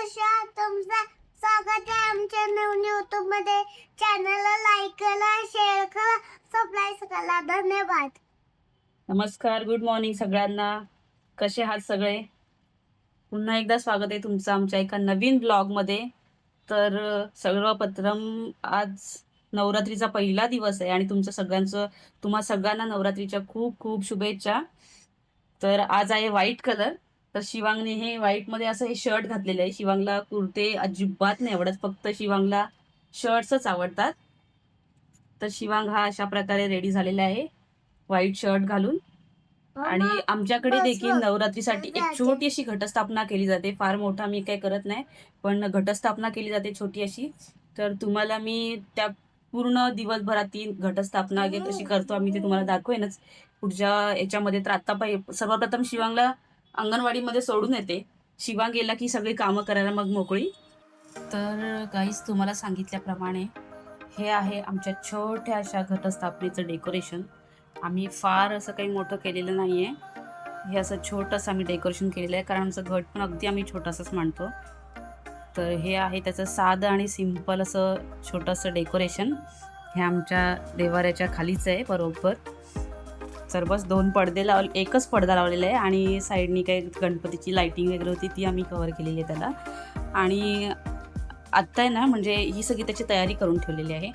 कशा तुमचं स्वागत आहे आमच्या नवीन युट्यूबमध्ये? चॅनलला लाईक करा शेअर करा सबस्क्राईब करा. धन्यवाद. नमस्कार गुड मॉर्निंग सगळ्यांना. कसे आहात सगळे? पुन्हा एकदा स्वागत आहे तुमचं आमच्या एका नवीन ब्लॉगमध्ये तर अ, सर्वप्रथम आज नवरात्रीचा पहिला दिवस आहे आणि तुमचं सगळ्यांचं तुम्हा सगळ्यांना नवरात्रीच्या खूप खूप शुभेच्छा. तर आज आहे व्हाईट कलर तर शिवांगने हे व्हाईटमध्ये असं हे शर्ट घातलेलं आहे. शिवांगला कुर्ते अजिबात नाही आवडत. फक्त शिवांगला शर्ट्सच आवडतात. तर शिवांग हा अशा प्रकारे रेडी झालेला आहे. व्हाईट शर्ट घालून. आणि आमच्याकडे देखील. नवरात्रीसाठी एक. छोटी अशी घटस्थापना केली जाते. फार मोठा मी काही करत नाही पण घटस्थापना केली जाते छोटी अशी. तर तुम्हाला मी त्या पूर्ण दिवसभरात ती घटस्थापना कशी करतो आम्ही ते तुम्हाला दाखवेनच. पुढच्या याच्यामध्ये तर आता सर्वप्रथम शिवांगला अंगणवाडीमध्ये सोडून येते. शिवा गेला की सगळी कामं करायला मग मोकळी. तर काहीच तुम्हाला सांगितल्याप्रमाणे हे आहे आमच्या छोट्या अशा घटस्थापनेचं डेकोरेशन आम्ही फार असं काही मोठं केलेलं नाही आहे हे असं छोटंसं आम्ही डेकोरेशन केलेलं आहे. कारण आमचं घट पण अगदी आम्ही छोटासाच मांडतो. तर हे आहे त्याचं साधं आणि सिंपल असं छोटंसं डेकोरेशन हे आमच्या देवाऱ्याच्या खालीच आहे बरोबर. तर बस दोन पडदे लाव एकच पडदा लावलेला आहे आणि साईडनी काही गणपतीची लाईटिंग वगैरे होती ती आम्ही कवर केलेली आहे त्याला. आणि आत्ता आहे ना म्हणजे ही सगळी त्याची तयारी करून ठेवलेली आहे.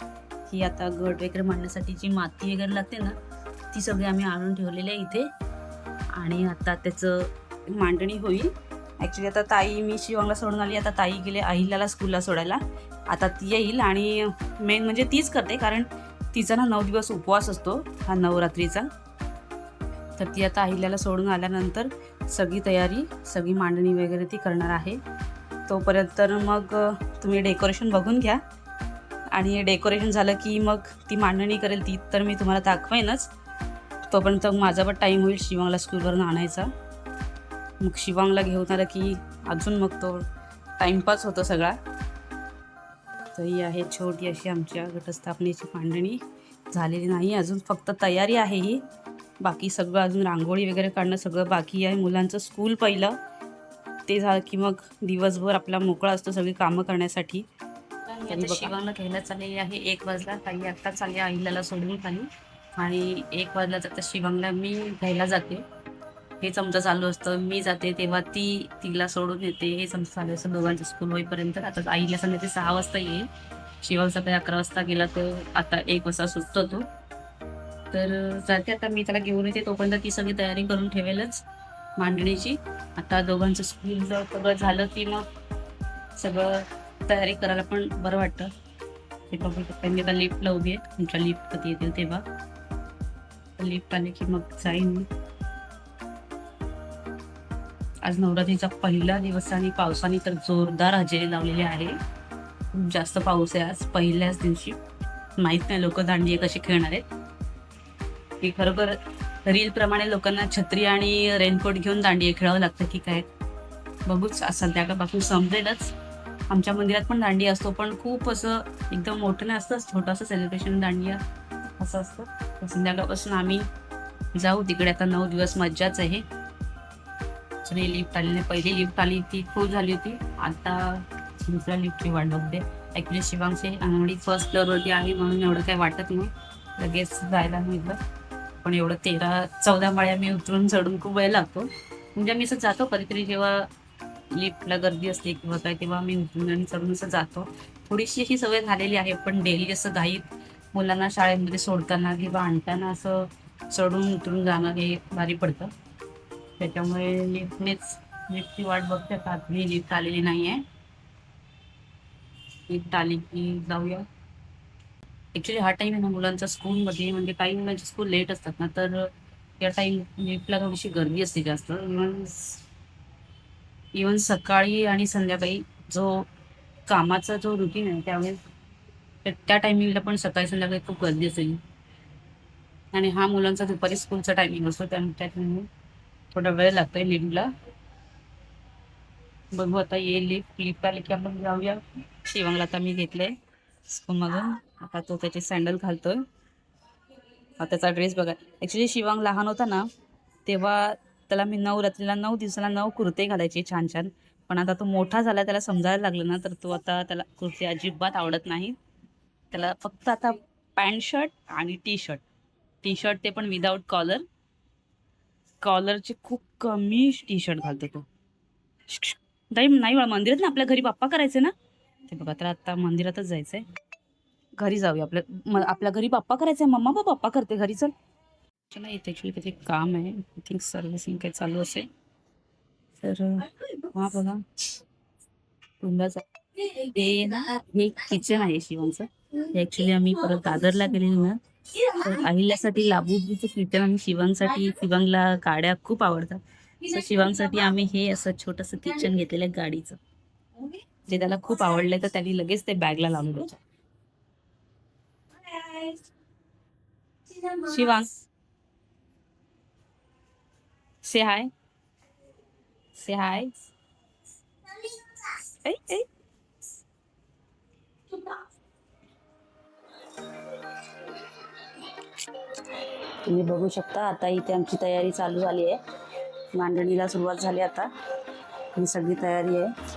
की आता गट वगैरे मांडण्यासाठी जी माती वगैरे लागते ना ती सगळी आम्ही आणून ठेवलेली आहे इथे. आणि आता त्याचं मांडणी होईल. ॲक्च्युली आता ताई मी शिवांगला सोडून आली आता ताई गेले अहिल्याला स्कूलला सोडायला. आता ती येईल आणि मेन म्हणजे तीच करते कारण तिचा ना नऊ दिवस उपवास असतो हा नवरात्रीचा. तर ती आता अहिल्याला सोडून आल्यानंतर सगळी तयारी सगळी मांडणी वगैरे ती करणार आहे. तोपर्यंत तर मग तुम्ही डेकोरेशन बघून घ्या. आणि डेकोरेशन झालं की मग ती मांडणी करेल ती तर मी तुम्हाला दाखवेनच. तोपर्यंत माझा पण टाईम होईल शिवांगला स्कूलवरून आणायचा. मग शिवांगला घेऊन आलं की अजून मग तो टाईमपास होतो सगळा. तर ही आहे छोटी अशी आमच्या घटस्थापनेची मांडणी. झालेली नाही अजून फक्त तयारी आहे ही. बाकी सगळं अजून रांगोळी वगैरे काढणं सगळं बाकी आहे. मुलांचं स्कूल पहिलं. ते झालं की मग दिवसभर आपला मोकळा असतो सगळी कामं करण्यासाठी. शिवांना घ्यायला चाललेली आहे. एक वाजला. काही आत्ता चालली आईला सोडून खाली. आणि एक वाजला तर शिवांगला मी घ्यायला जाते. हेच आमचं चालू असतं. मी जाते तेव्हा ती तिला सोडून येते. हेच आमचं चालू असतं. दोघांचं स्कूल होईपर्यंत. आता आईला संध्याकाळी सहा वाजता येईल. शिवांग सकाळी अकरा वाजता गेला तर आता एक वाजता सुटतो तो. तर जाते आता मी त्याला घेऊन येते. तोपर्यंत ती सगळी तयारी करून ठेवेलच मांडणीची. आता दोघांचं स्कूल जर सगळं झालं की मग सगळं तयारी करायला पण बरं वाटतं. ते बघू शकता. मी आता लिफ्टला उभी आहे. तुमच्या लिफ्ट कधी येतील तेव्हा. लिफ्ट आले की मग जाईन आज नवरात्रीचा पहिला दिवस आणि पावसाने तर जोरदार हजेरी लावलेली आहे. खूप जास्त पाऊस आहे आज. पहिल्याच दिवशी. माहीत नाही लोक दांडिये कसे खेळणार आहेत. की खरोखर रील प्रमाणे लोकांना छत्री आणि रेनकोट घेऊन दांडिये खेळावं लागतं की काय? बघूच असं संध्याकाळपासून समजेलच आमच्या मंदिरात पण दांडिया असतो पण खूप असं एकदम मोठं नाही छोटंसं सेलिब्रेशन दांडिया असं असतं. संध्याकाळपासून आम्ही जाऊ तिकडे. आता नऊ दिवस मज्जाच आहे. सगळी लिफ्ट आली नाही पहिली लिफ्ट आली ती फुल झाली होती. आता दुसऱ्या लिफ्टची वाट बघते. ॲक्च्युली शिवांगची अंगडी फर्स्ट फ्लोअरवरती आहे म्हणून एवढं काही वाटत नाही. लगेच जायला मिळतं. पण एवढं तेरा चौदा माळ्या मी उतरून चढून खूप वेळ लागतो. म्हणजे मी असं जातो कधीतरी जेव्हा लिफ्टला गर्दी असते किंवा काय तेव्हा मी उतरून आणि चढून असं जातो. थोडीशी अशी सवय झालेली आहे पण डेली असं घाईत मुलांना शाळेमध्ये सोडताना किंवा आणताना असं चढून उतरून जाणं हे भारी पडतं. त्याच्यामुळे लिफ्टनेच लिफ्टची वाट बघते. का मी लिफ्ट आलेली नाही आहे लिफ्ट आली की जाऊया. ॲक्च्युली हा टाईम आहे ना मुलांचा स्कूलमध्ये म्हणजे काही मुलांचे स्कूल लेट असतात ना तर त्या टाईम लिफ्टला थोडीशी गर्दी असते जास्त. इव्हन इवन सकाळी आणि संध्याकाळी जो कामाचा जो रुटीन आहे त्यावेळेस त्या- टायमिंगला पण सकाळी संध्याकाळी खूप गर्दी असेल. आणि हा मुलांचा दुपारी स्कूलचा टायमिंग असतो त्या त्यामुळे थोडा वेळ लागतोय लिफ्टला बघू आता ये लिफ्ट लिफ्ट आली की आपण जाऊया. शिवांगला आता मी घेतलंय स्कूलमधून आता तो त्याचे सँडल घालतोय. हा त्याचा ड्रेस बघा. ॲक्च्युली शिवांग लहान होता ना तेव्हा त्याला मी नऊ रात्रीला नऊ दिवसाला नऊ कुर्ते घालायचे छान छान पण आता तो मोठा झाला त्याला समजायला लागलं ना तर तो आता त्याला कुर्ती अजिबात आवडत नाही. त्याला फक्त आता पॅन्ट शर्ट आणि टी शर्ट टी शर्ट ते पण विदाऊट कॉलर कॉलरचे खूप कमी टी शर्ट घालतो तो. श्क, नाही मंदिरात ना आपल्या घरी बाप्पा करायचे ना? ते बघा तर आता मंदिरातच जायचं आहे घरी जाऊया. आपल्या आपल्या घरी बाप्पा करायचंय मम्मा बा बाप्पा करते घरी चल. चला इथे ॲक्च्युली काहीतरी काम आहे. आय थिंक सर्व्हिसिंग काही चालू असेल. तर हा बघा. कुंडाचा ते ना हे किचन आहे शिवांचं. हे ॲक्च्युली आम्ही परत दादरला गेलेली ना. तर अहिल्यासाठी लाबूचं किचन आणि शिवांसाठी शिवांगला गाड्या खूप आवडतात. तर शिवांसाठी आम्ही हे असं छोटंसं किचन घेतलेलं आहे गाडीचं. जे त्याला खूप आवडलंय तर त्यांनी लगेच ते बॅगला लावून द्यायचं शिवांग से हाय से हाय तुम्ही बघू शकता आता इथे आमची तयारी चालू झाली आहे. मांडणीला सुरुवात झाली आता. ही सगळी तयारी आहे.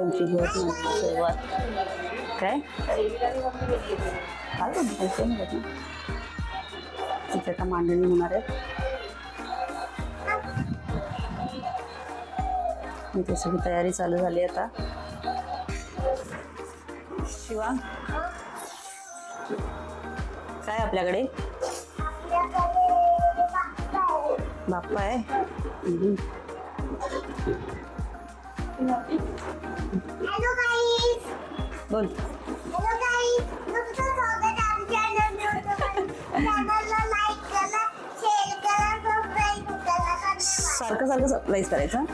आमची गवत मांडणीची सुरुवात काय? काय पैसे नाही ना. तिथे आता मांडणी होणार आहे इथे सगळी तयारी चालू झाली आता. शिवा? काय आपल्याकडे? बाप्पा आहे. हॅलो गाईज बोल. हॅलो गाईज तुमचं स्वागत आमच्या चॅनलला लाईक करा शेअर करा सबस्क्राईब करा. सारखं सारखं सरप्राईज करायचं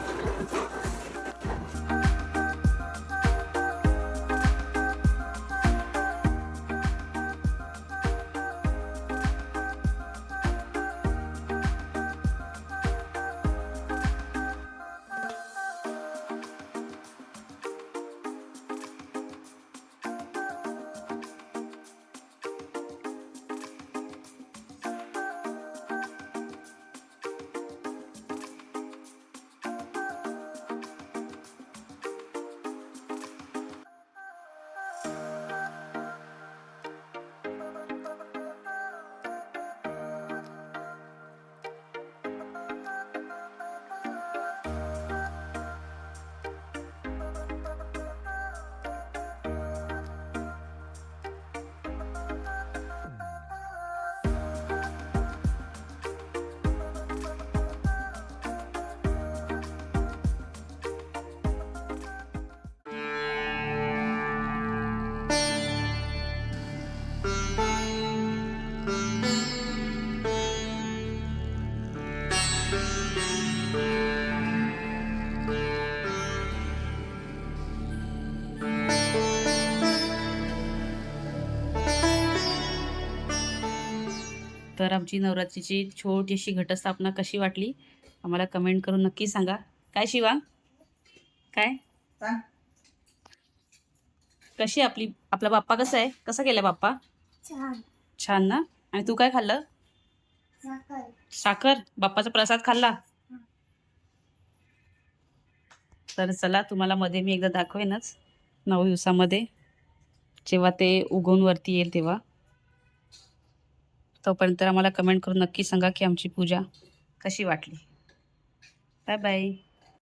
तर आमची नवरात्रीची छोटीशी घटस्थापना कशी वाटली? आम्हाला कमेंट करून नक्की सांगा. काय शिवा? काय. कशी आपली आपला बाप्पा कसा आहे? कसा केला बाप्पा? छान. छान ना? आणि तू काय खाल्लं? साखर. साखर? बाप्पाचा प्रसाद खाल्ला? तर चला तुम्हाला मध्ये मी एकदा दाखवेनच. नऊ दिवसामध्ये. जेव्हा ते उगवून वरती येईल तेव्हा. तोपर्यंत आम्हाला कमेंट करून नक्की सांगा की आमची पूजा कशी वाटली. Bye bye